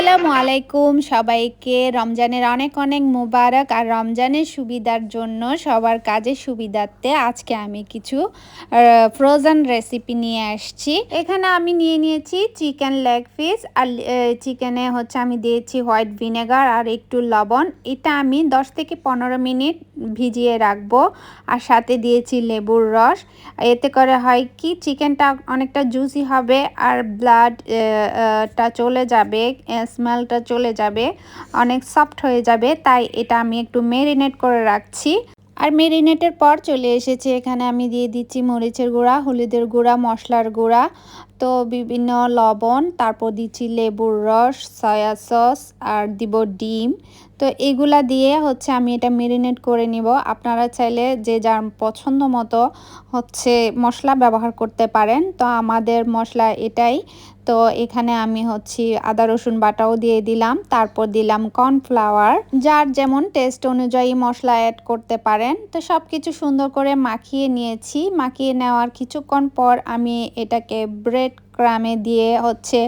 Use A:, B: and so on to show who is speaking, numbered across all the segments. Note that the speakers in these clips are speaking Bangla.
A: আসসালামু আলাইকুম সবাইকে। রমজানের অনেক অনেক মুবারক আর রমজানের সুবিধার জন্য সবার কাজের সুবিধার্থে আজকে আমি কিছু ফ্রোজেন রেসিপি নিয়ে আসছি। এখানে আমি নিয়ে নিয়েছি চিকেন লেগ পিস আর চিকেনে হচ্ছে আমি দিয়েছি হোয়াইট ভিনেগার আর একটু লবণ। এটা আমি 10 থেকে পনেরো মিনিট ভিজিয়ে রাখব আর সাথে দিয়েছি লেবুর রস। এতে করে হয় কি চিকেনটা অনেকটা জুসি হবে আর ব্লাডটা চলে যাবে স্মেলটা চলে যাবে, অনেক সফট হয়ে যাবে, তাই এটা আমি একটু মেরিনেট করে রাখছি। আর মেরিনেটের পর চলে এসেছে, এখানে আমি দিয়ে দিচ্ছি মরিচের গুঁড়া, হলুদের গুঁড়া, মশলার গুঁড়া। তো বিভিন্ন লবণ, তারপর দিচ্ছি লেবুর রস, সয়া সস আর দিব ডিম। তো এগুলা দিয়ে হচ্ছে আমি এটা মেরিনেট করে নিব। আপনারা চাইলে যে যার পছন্দ মতো হচ্ছে মশলা ব্যবহার করতে পারেন। তো আমাদের মশলা এটাই। তো এখানে আমি হচ্ছে আদা, রসুন বাটাও দিয়ে দিলাম। তারপর দিলাম কর্নফ্লাওয়ার। যার যেমন টেস্ট অনুযায়ী মশলা অ্যাড করতে পারেন। তো সব কিছু সুন্দর করে মাখিয়ে নিয়েছি। মাখিয়ে নেওয়ার কিছুক্ষণ পর আমি এটাকে ব্রেড ক্রামে দিয়ে হচ্ছে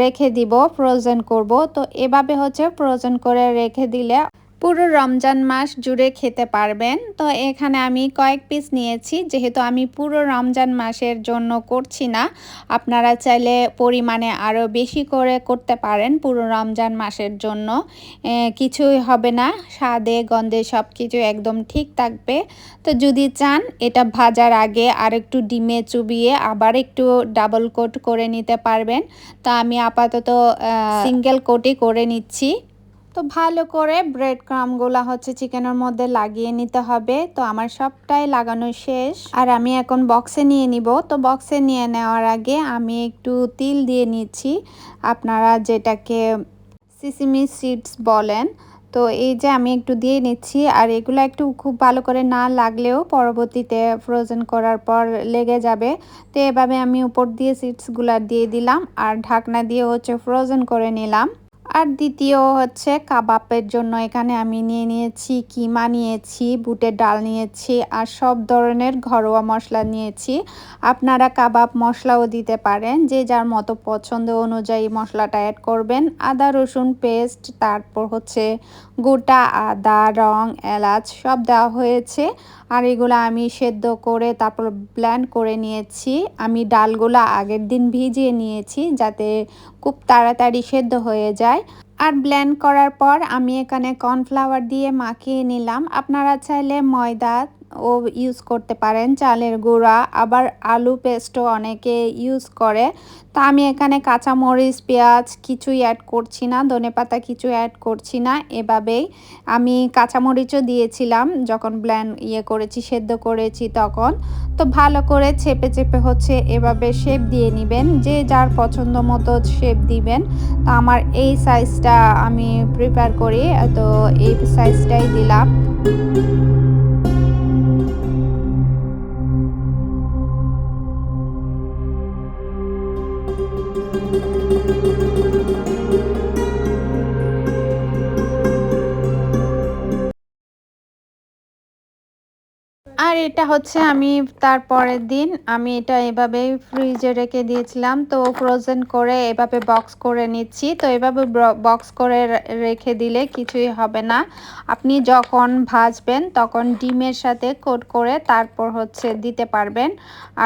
A: রেখে দিব ফ্রোজেন করব। তো এভাবে হচ্ছে ফ্রোজেন করে রেখে দিলে পুরো রমজান মাস জুড়ে খেতে পারবেন। তো এখানে আমি কয়েক পিস নিয়েছি, যেহেতু আমি পুরো রমজান মাসের জন্য করছি না, আপনারা চাইলে পরিমাণে আরও বেশি করে করতে পারেন পুরো রমজান মাসের জন্য। কিছুই হবে না, স্বাদে, গন্ধে সব কিছু একদম ঠিক থাকবে। তো যদি চান, এটা ভাজার আগে আর একটু ডিমে চুবিয়ে আবার একটু ডাবল কোট করে নিতে পারবেন। তো আমি আপাতত সিঙ্গেল কোটই করে নিচ্ছি। তো ভালো করে ব্রেড ক্রামগুলো হচ্ছে চিকেনের মধ্যে লাগিয়ে নিতে হবে। তো আমার সবটাই লাগানো শেষ। আর আমি এখন বক্সে নিয়ে নিব। তো বক্সে নিয়ে নেওয়ার আগে আমি একটু তিল দিয়ে নিচ্ছি। আপনারা যেটাকে সিসিমি সিডস বলেন। তো এই যে আমি একটু দিয়ে নিচ্ছি। আর এগুলো একটু খুব ভালো করে না লাগলেও পরবর্তীতে ফ্রোজেন করার পর লেগে যাবে। তো এভাবে আমি উপর দিয়ে সিডসগুলো দিয়ে দিলাম। আর ঢাকনা দিয়ে হচ্ছে ফ্রোজেন করে নিলাম। আর দ্বিতীয় হচ্ছে কাবাবের জন্য এখানে আমি নিয়ে নিয়েছি কিমা নিয়েছি, বুটের ডাল নিয়েছি আর সব ধরনের ঘরোয়া মশলা নিয়েছি। আপনারা কাবাব মশলাও দিতে পারেন, যে যার মতো পছন্দ অনুযায়ী মশলাটা অ্যাড করবেন। আদা, রসুন পেস্ট তারপর হচ্ছে গোটা আদা, রং, এলাচ সব দেওয়া হয়েছে। আর এগুলো আমি সেদ্ধ করে তারপর ব্ল্যান্ড করে নিয়েছি। আমি ডালগুলো আগের দিন ভিজিয়ে নিয়েছি যাতে খুব তাড়াতাড়ি সেদ্ধ হয়ে যায়। আর ব্ল্যান্ড করার পর আমি এখানে কর্নফ্লাওয়ার দিয়ে মাখিয়ে নিলাম। আপনারা চাইলে ময়দা ও ইউজ করতে পারেন। চালের গুঁড়া, আবার আলু পেস্টও অনেকে ইউজ করে। তা আমি এখানে কাঁচামরিচ, পেঁয়াজ কিছুই অ্যাড করছি না, ধনে পাতা কিছু অ্যাড করছি না, এভাবেই। আমি কাঁচামরিচও দিয়েছিলাম যখন ব্ল্যান্ড ইয়ে করেছি, সেদ্ধ করেছি তখন। তো ভালো করে চেপে চেপে হচ্ছে এভাবে শেপ দিয়ে নেবেন, যে যার পছন্দ মতো শেপ দিবেন। তো আমার এই সাইজটা আমি প্রিপেয়ার করি, তো এই সাইজটাই দিলাম। আর এটা হচ্ছে আমি তার পরের দিন, আমি এটা এভাবে ফ্রিজে রেখে দিয়েছিলাম। তো ফ্রোজেন করে এভাবে বক্স করে নিচ্ছি। তো এভাবে বক্স করে রেখে দিলে কিছুই হবে না। আপনি যখন ভাজবেন তখন ডিমের সাথে কোট করে তারপর হচ্ছে দিতে পারবেন।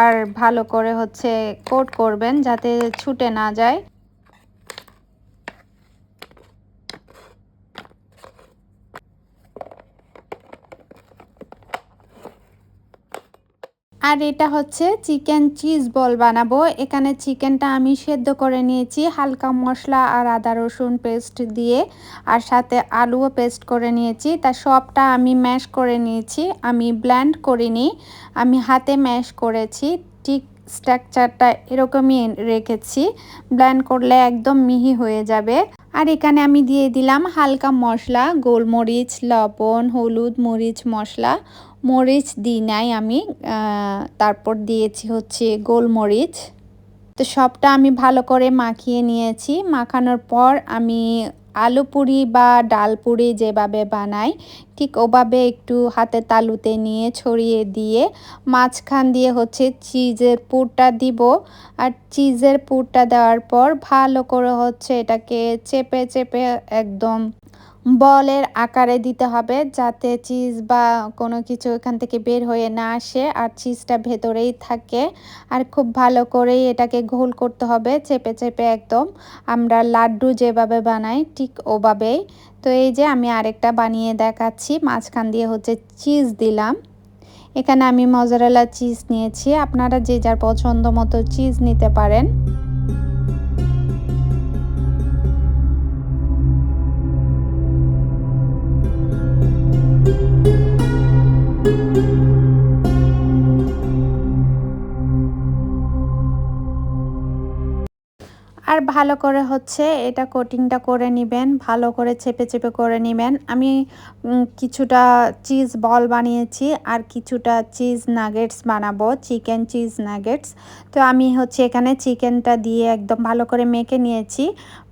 A: আর ভালো করে হচ্ছে কোট করবেন যাতে ছুটে না যায়। আর এটা হচ্ছে চিকেন চিজ বল বানাবো। এখানে চিকেনটা আমি সেদ্ধ করে নিয়েছি, হালকা মশলা আর আদা রসুন পেস্ট দিয়ে। আর সাথে আলুও পেস্ট করে নিয়েছি, তা সবটা আমি ম্যাশ করে নিয়েছি, আমি ব্ল্যান্ড করিনি, আমি হাতে ম্যাশ করেছি, ঠিক স্ট্রাকচারটা এরকমই রেখেছি, ব্ল্যান্ড করলে একদম মিহি হয়ে যাবে। আর এখানে আমি দিয়ে দিলাম হালকা মশলা, গোলমরিচ, লবণ, হলুদ মরিচ মশলা মরিচ দিই নাই আমি তারপর দিয়েছি হচ্ছে গোলমরিচ। তো সবটা আমি ভালো করে মাখিয়ে নিয়েছি। মাখানোর পর আমি আলু পুরি বা ডাল পুরি যেভাবে বানাই, ঠিক ওভাবে একটু হাতে তালুতে নিয়ে ছড়িয়ে দিয়ে মাঝখান দিয়ে হচ্ছে চিজের পুরটা দিব। আর চিজের পুরটা দেওয়ার পর ভালো করে হচ্ছে এটাকে চেপে চেপে একদম বলের আকারে দিতে হবে যাতে চিজ বা কোনো কিছু এখান থেকে বের হয়ে না আসে আর চিজটা ভেতরেই থাকে। আর খুব ভালো করেই এটাকে ঘোল করতে হবে চেপে চেপে একদম। আমরা লাড্ডু যেভাবে বানাই ঠিক ওভাবেই। তো এই যে আমি আরেকটা বানিয়ে দেখাচ্ছি, মাঝখান দিয়ে হচ্ছে চিজ দিলাম। এখানে আমি মজারেলা চিজ নিয়েছি, আপনারা যে যার পছন্দ মতো চিজ নিতে পারেন। ভালো করে হচ্ছে এটা কোটিংটা করে নেবেন, ভালো করে চেপে চেপে করে নেবেন। আমি কিছুটা চিজ বল বানিয়েছি আর কিছুটা চিজ নাগেটস বানাবো চিকেন চিজ নাগেটস তো আমি হচ্ছে এখানে চিকেনটা দিয়ে একদম ভালো করে মেখে নিয়েছি।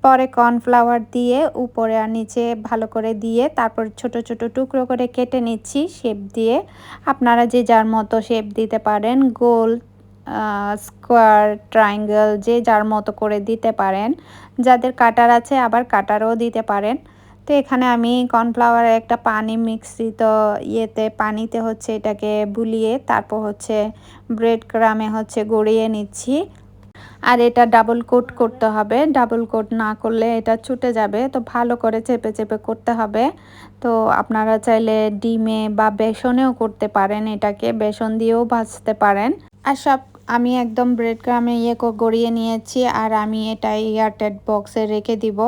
A: পরে কর্নফ্লাওয়ার দিয়ে উপরে আর নিচে ভালো করে দিয়ে তারপর ছোট ছোট টুকরো করে কেটে নিচ্ছি শেপ দিয়ে। আপনারা যে যার মতো শেপ দিতে পারেন, গোল স্কোয়ার ট্রায়াঙ্গেল যে যার মতো করে দিতে পারেন। যাদের কাটার আছে, আবার কাটারও দিতে পারেন। তো এখানে আমি কর্নফ্লাওয়ারের একটা পানি মিক্সিত ইয়েতে, পানিতে হচ্ছে এটাকে বুলিয়ে, তারপর হচ্ছে ব্রেড ক্রামে হচ্ছে গড়িয়ে নিচ্ছি। আর এটা ডাবল কোট করতে হবে। ডাবল কোট না করলে এটা ছুটে যাবে। তো ভালো করে চেপে চেপে করতে হবে। তো আপনারা চাইলে ডিমে বা বেসনেও করতে পারেন এটাকে। বেসন দিয়েও ভাজতে পারেন। আর সব আমি একদম ব্রেড ক্রামে ইয়ে গড়িয়ে নিয়েছি আর আমি এটা এয়ারটেড বক্সে রেখে দিব।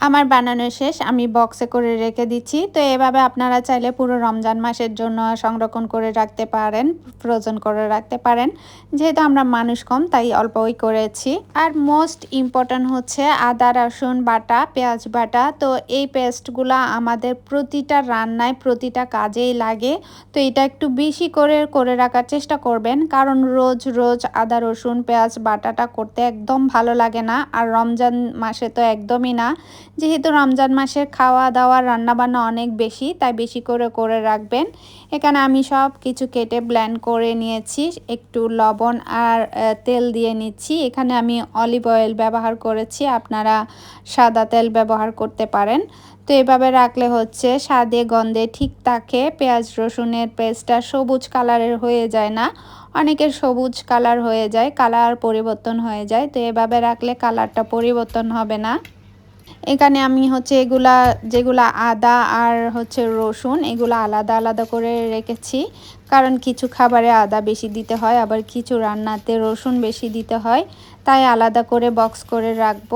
A: আমার বানানো শেষ, আমি বক্সে করে রেখে দিচ্ছি। তো এভাবে আপনারা চাইলে পুরো রমজান মাসের জন্য সংরক্ষণ করে রাখতে পারেন ফ্রোজন করে রাখতে পারেন। যেহেতু আমরা মানুষ কম, তাই অল্পই করেছি। আর মোস্ট ইম্পর্ট্যান্ট হচ্ছে আদা, রসুন বাটা, পেঁয়াজ বাটা। তো এই পেস্টগুলো আমাদের প্রতিটা রান্নায় প্রতিটা কাজেই লাগে। তো এটা একটু বেশি করে করে রাখার চেষ্টা করবেন। কারণ রোজ রোজ আদা, রসুন, পেঁয়াজ বাটাটা করতে একদম ভালো লাগে না। আর রমজান মাসে তো একদমই না। যেহেতু রমজান মাসের খাওয়া দাওয়া রান্নাবান্না অনেক বেশি, তাই বেশি করে করে রাখবেন। এখানে আমি সব কিছু কেটে ব্ল্যান্ড করে নিয়েছি, একটু লবণ আর তেল দিয়ে নিচ্ছি। এখানে আমি অলিভ অয়েল ব্যবহার করেছি, আপনারা সাদা তেল ব্যবহার করতে পারেন। তো এভাবে রাখলে হচ্ছে স্বাদে, গন্ধে ঠিক থাকে, পেঁয়াজ, রসুনের পেস্টটা সবুজ কালারের হয়ে যায় না। অনেকের সবুজ কালার হয়ে যায়, কালার পরিবর্তন হয়ে যায়। তো এভাবে রাখলে কালারটা পরিবর্তন হবে না। এখানে আমি হচ্ছে এগুলা, যেগুলা আদা আর হচ্ছে রসুন, এগুলো আলাদা আলাদা করে রেখেছি। কারণ কিছু খাবারে আদা বেশি দিতে হয়, আবার কিছু রান্নাতে রসুন বেশি দিতে হয়। তাই আলাদা করে বক্স করে রাখব।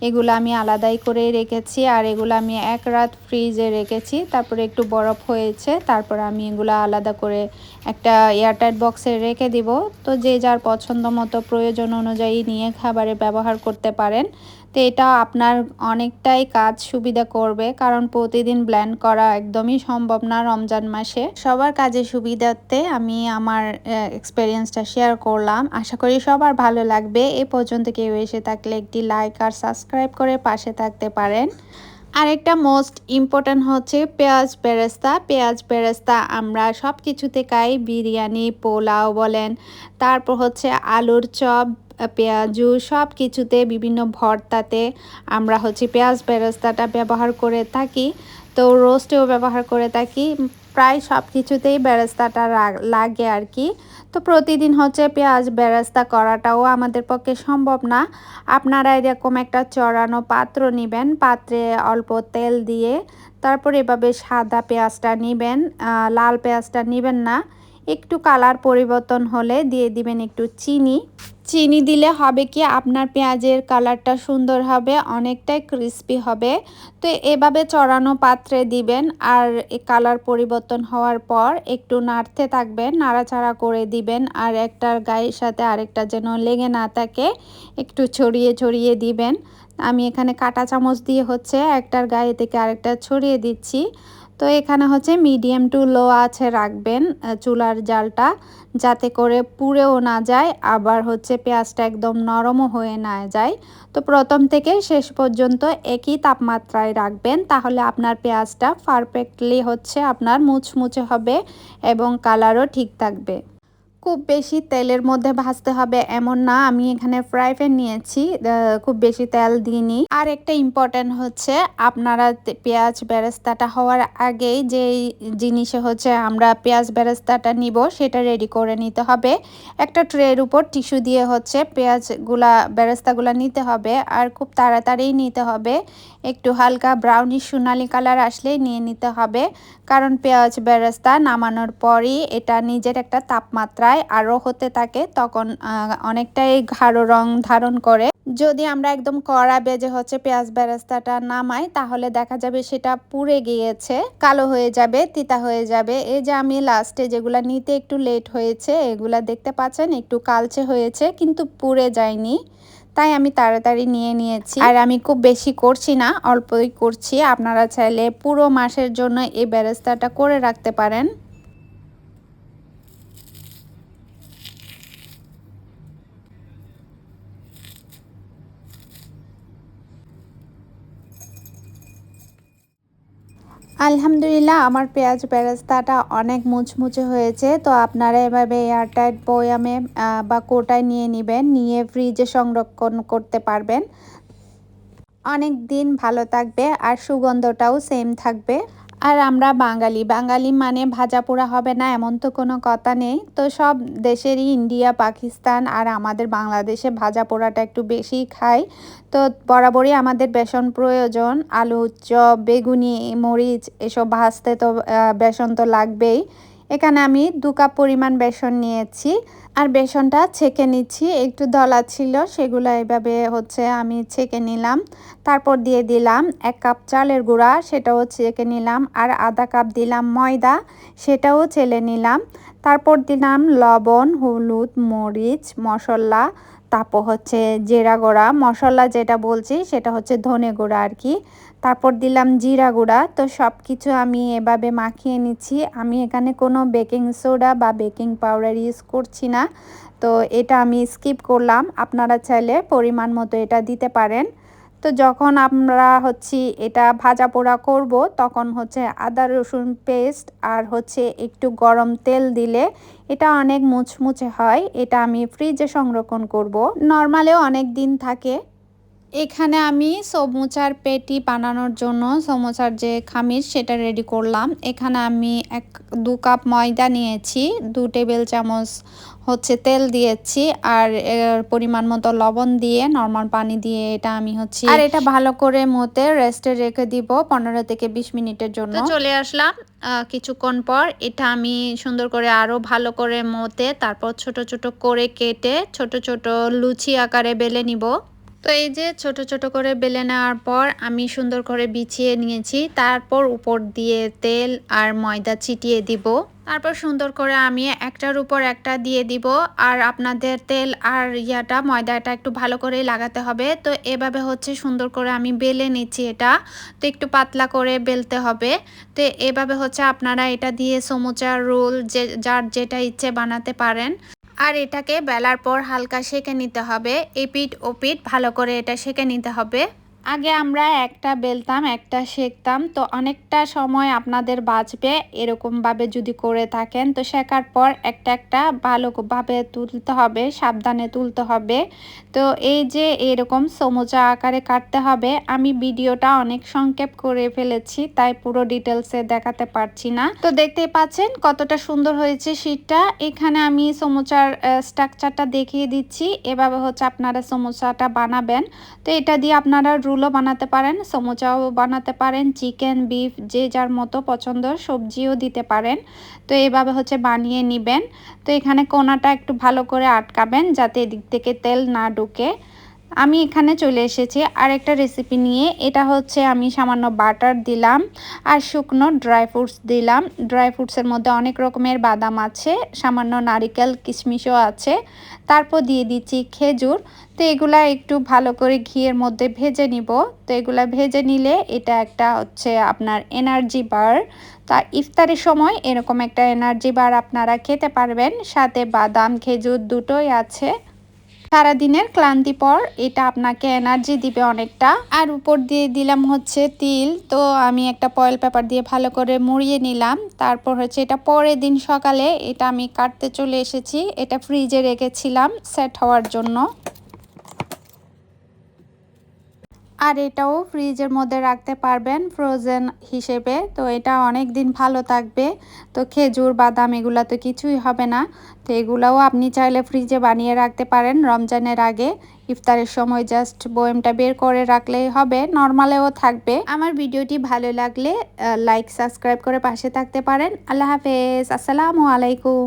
A: এগুলো আমি আলাদাই করে রেখেছি, আর এগুলো আমি এক রাত ফ্রিজে রেখেছি। তারপরে একটু বরফ হয়েছে, তারপর আমি এগুলো আলাদা করে একটা এয়ারটাইট বক্সে রেখে দিব। তো যে যার পছন্দ মতো প্রয়োজন অনুযায়ী নিয়ে খাবারে ব্যবহার করতে পারেন। তো এটা আপনার অনেকটাই কাজ সুবিধা করবে, কারণ প্রতিদিন ব্ল্যান্ড করা একদমই সম্ভব না রমজান মাসে। সবার কাজে সুবিধাতে আমি আমার এক্সপিরিয়েন্সটা শেয়ার করলাম। আশা করি সবার ভালো লাগবে। এ পর্যন্ত কেউ এসে থাকলে একটি লাইক আর সাবস্ক্রাইব করে পাশে থাকতে পারেন। আরেকটা মোস্ট ইম্পর্ট্যান্ট হচ্ছে পেঁয়াজ বেরেস্তা। পেঁয়াজ বেরেস্তা আমরা সব কিছুতে খাই। বিরিয়ানি, পোলাও বলেন। তারপর হচ্ছে আলুর চপ পেঁয়াজু সব কিছুতে বিভিন্ন ভর্তাতে আমরা হচ্ছে পেঁয়াজ বেরেস্তাটা ব্যবহার করে থাকি। তো রোস্টেও ব্যবহার করে থাকি। প্রায় সব কিছুতেই বেরেস্তাটা লাগে আর কি তো প্রতিদিন হচ্ছে পেঁয়াজ বেরেস্তা করাটাও আমাদের পক্ষে সম্ভব না। আপনারা এরকম একটা চড়ানো পাত্র নেবেন, পাত্রে অল্প তেল দিয়ে তারপর এভাবে সাদা পেঁয়াজটা নেবেন লাল পেঁয়াজটা নেবেন না। একটু কালার পরিবর্তন হলে দিয়ে দিবেন একটু চিনি। চিনি দিলে হবে কি আপনার পেঁয়াজের কালারটা সুন্দর হবে, অনেকটাই ক্রিস্পি হবে। তো এভাবে চড়ানো পাত্রে দিবেন আর কালার পরিবর্তন হওয়ার পর একটু নাড়তে থাকবেন, নাড়াচাড়া করে দিবেন আর একটার গায়ের সাথে আরেকটা যেন লেগে না থাকে, একটু ছড়িয়ে ছড়িয়ে দিবেন। আমি এখানে কাটা চামচ দিয়ে হচ্ছে একটার গায়ে থেকে আরেকটা ছড়িয়ে দিচ্ছি। তো এখানে হচ্ছে মিডিয়াম টু লো আছে রাখবেন চুলার জালটা, যাতে করে পুড়েও না যায়, আবার হচ্ছে পেঁয়াজটা একদম নরমও হয়ে না যায়। তো প্রথম থেকে শেষ পর্যন্ত একই তাপমাত্রায় রাখবেন, তাহলে আপনার পেঁয়াজটা পারফেক্টলি হচ্ছে আপনার মুচমুচে হবে এবং কালারও ঠিক থাকবে। খুব বেশি তেলের মধ্যে ভাজতে হবে, এমন না। আমি এখানে ফ্রাই প্যান নিয়েছি খুব বেশি তেল দিইনি। আর একটা ইম্পর্টেন্ট হচ্ছে, আপনারা পেঁয়াজ বেরেস্তাটা হওয়ার আগেই যে জিনিসে হচ্ছে আমরা পেঁয়াজ বেরেস্তাটা নিব, সেটা রেডি করে নিতে হবে। একটা ট্রের উপর টিস্যু দিয়ে হচ্ছে পেঁয়াজগুলা, বেরেস্তাগুলা নিতে হবে, আর খুব তাড়াতাড়ি নিতে হবে। একটু হালকা ব্রাউনি সোনালি কালার আসলেই নিয়ে নিতে হবে। কারণ পেঁয়াজ বেরেস্তা নামানোর পরই এটা নিজের একটা তাপমাত্রায় আরও হতে থাকে, তখন অনেকটাই ঘাড়ো রং ধারণ করে। যদি আমরা একদম কড়া বেজে হচ্ছে পেঁয়াজ বেরেস্তাটা নামাই, তাহলে দেখা যাবে সেটা পুড়ে গিয়েছে, কালো হয়ে যাবে, তিতা হয়ে যাবে। এই যে আমি লাস্টে যেগুলা নিতে একটু লেট হয়েছে, এগুলা দেখতে পাচ্ছেন, একটু কালচে হয়েছে, কিন্তু পুড়ে যায়নি। তাই আমি তাড়াতাড়ি নিয়ে নিয়েছি। আর আমি খুব বেশি করছি না, অল্পই করছি। আপনারা চাইলে পুরো মাসের জন্য এই ব্যবস্থাটা করে রাখতে পারেন। আলহামদুলিল্লাহ, আমার পেঁয়াজ বেরেস্তাটা অনেক মুচমুচে হয়েছে। তো আপনারা এভাবে এয়ারটাইট বয়ামে বা কোটায় নিয়ে নেবেন, নিয়ে ফ্রিজে সংরক্ষণ করতে পারবেন। অনেক দিন ভালো থাকবে আর সুগন্ধটাও সেম থাকবে। আর আমরা বাঙালি। বাঙালি মানে ভাজা পোড়া হবে না, এমন তো কোনো কথা নেই। তো সব দেশেরই ইন্ডিয়া, পাকিস্তান আর আমাদের বাংলাদেশে ভাজা পোড়াটা একটু বেশি খাই। তো বরাবরই আমাদের বেসন প্রয়োজন, আলু, চপ, বেগুনি, মরিচ, এসব ভাজতে তো বেসন তো লাগবেই। এখানে আমি দু কাপ পরিমাণ বেসন নিয়েছি আর বেসনটা ছেঁকে নিচ্ছি, একটু দলা ছিল সেগুলো এভাবে হচ্ছে আমি ছেঁকে নিলাম। তারপর দিয়ে দিলাম এক কাপ চালের গুঁড়া, সেটাও ছেঁকে নিলাম। আর আধা কাপ দিলাম ময়দা, সেটাও ছেলে নিলাম। তারপর দিলাম লবণ, হলুদ, মরিচ, মশলা, তারপর হচ্ছে জিরা গুঁড়া। মশলা যেটা বলছি সেটা হচ্ছে ধনে গুঁড়া আর কি। তারপর দিলাম জিরা গুঁড়া। তো সব কিছু আমি এভাবে মাখিয়ে নিচ্ছি। আমি এখানে কোনো বেকিং সোডা বা বেকিং পাউডার ইউজ করছি না। তো এটা আমি স্কিপ করলাম। আপনারা চাইলে পরিমাণ মতো এটা দিতে পারেন। তো যখন আমরা হচ্ছে এটা ভাজা পোড়া করব, তখন হচ্ছে আদা, রসুন পেস্ট আর হচ্ছে একটু গরম তেল দিলে এটা অনেক মুচমুচে হয়। এটা আমি ফ্রিজে সংরক্ষণ করব। নর্মালেও অনেক দিন থাকে। এখানে আমি সমোচার পেটি বানানোর জন্য সমোচার যে খামির সেটা রেডি করলাম। এখানে আমি এক দু কাপ ময়দা নিয়েছি দু টেবিল চামচ হচ্ছে তেল দিয়েছি আর পরিমাণ মতো লবণ দিয়ে নর্মাল পানি দিয়ে এটা আমি হচ্ছে আর এটা ভালো করে মতে রেস্টে রেখে দিব পনেরো থেকে বিশ মিনিটের জন্য। চলে আসলাম কিছুক্ষণ পর এটা আমি সুন্দর করে আরও ভালো করে মতে তারপর ছোট ছোট করে কেটে ছোট ছোট লুচি আকারে বেলে নিব। তো এই যে ছোট ছোট করে বেলে নেওয়ার পর আমি সুন্দর করে বিছিয়ে নিয়েছি। তারপর উপর দিয়ে তেল আর ময়দা ছিটিয়ে দিব। তারপর সুন্দর করে আমি একটার উপর একটা দিয়ে দিব। আর আপনাদের তেল আর ইয়াটা, ময়দাটা একটু ভালো করে লাগাতে হবে। তো এভাবে হচ্ছে সুন্দর করে আমি বেলে নিচ্ছি এটা। তো একটু পাতলা করে বেলতে হবে। তো এভাবে হচ্ছে আপনারা এটা দিয়ে সমুচার রোল যে, যার যেটা ইচ্ছে বানাতে পারেন। আর এটাকে বেলার পর হালকা সেঁকে নিতে হবে এপিট ওপিট ভালো করে এটা সেঁকে নিতে হবে। আগে আমরা একটা বেলতাম, একটা শেখতাম, তো অনেকটা সময় আপনাদের বাঁচবে এরকমভাবে যদি করে থাকেন, তো শেখার পর একটা একটা ভালোভাবে তুলতে হবে, সাবধানে তুলতে হবে। তো এই যে এরকম সমোচা আকারে কাটতে হবে, আমি ভিডিওটা অনেক সংক্ষেপ করে ফেলেছি, তাই পুরো ডিটেলসে দেখাতে পারছি না। তো দেখতেই পাচ্ছেন কতটা সুন্দর হয়েছে শীতটা এখানে আমি সমোচার স্ট্রাকচারটা দেখিয়ে দিচ্ছি। এভাবে হচ্ছে আপনারা সমোসাটা বানাবেন। তো এটা দিয়ে আপনারা রুলও বানাতে পারেন, সমোচাও বানাতে পারেন, চিকেন, বিফ, যে যার মতো পছন্দ, সবজিও দিতে পারেন। তো এভাবে হচ্ছে বানিয়ে নেবেন। তো এখানে কোনাটা একটু ভালো করে আটকাবেন, যাতে এদিক থেকে তেল না ঢুকে। আমি এখানে চলে এসেছি আরেকটা রেসিপি নিয়ে। এটা হচ্ছে আমি সামান্য বাটার দিলাম আর শুকনো ড্রাই ফ্রুটস দিলাম। ড্রাই ফ্রুটসের মধ্যে অনেক রকমের বাদাম আছে, সামান্য নারিকেল, কিশমিশও আছে। তারপর দিয়ে দিচ্ছি খেজুর। তো এগুলা একটু ভালো করে ঘিয়ের মধ্যে ভেজে নিব। তো এগুলা ভেজে নিলে এটা একটা হচ্ছে আপনার এনার্জি বার তা ইফতারের সময় এরকম একটা এনার্জি বার আপনারা খেতে পারবেন। সাথে বাদাম, খেজুর দুটোই আছে। সারাদিনের ক্লান্তি পর এটা আপনাকে এনার্জি দিবে অনেকটা। আর উপর দিয়ে দিলাম হচ্ছে তিল। তো আমি একটা পয়েল পেপার দিয়ে ভালো করে মুড়িয়ে নিলাম। তারপর হচ্ছে এটা পরের দিন সকালে এটা আমি কাটতে চলে এসেছি। এটা ফ্রিজে রেখেছিলাম সেট হওয়ার জন্য। আর এটাও ফ্রিজের মধ্যে রাখতে পারবেন ফ্রোজেন হিসেবে। তো এটা অনেক দিন ভালো থাকবে। তো খেজুর, বাদাম এগুলো তো কিছুই হবে না। তো এগুলাও আপনি চাইলে ফ্রিজে বানিয়ে রাখতে পারেন রমজানের আগে। ইফতারের সময় জাস্ট বয়েমটা বের করে রাখলেই হবে, নর্মালেও থাকবে। আমার ভিডিওটি ভালো লাগলে লাইক সাবস্ক্রাইব করে পাশে থাকতে পারেন। আল্লাহ হাফেজ, আসসালামু আলাইকুম।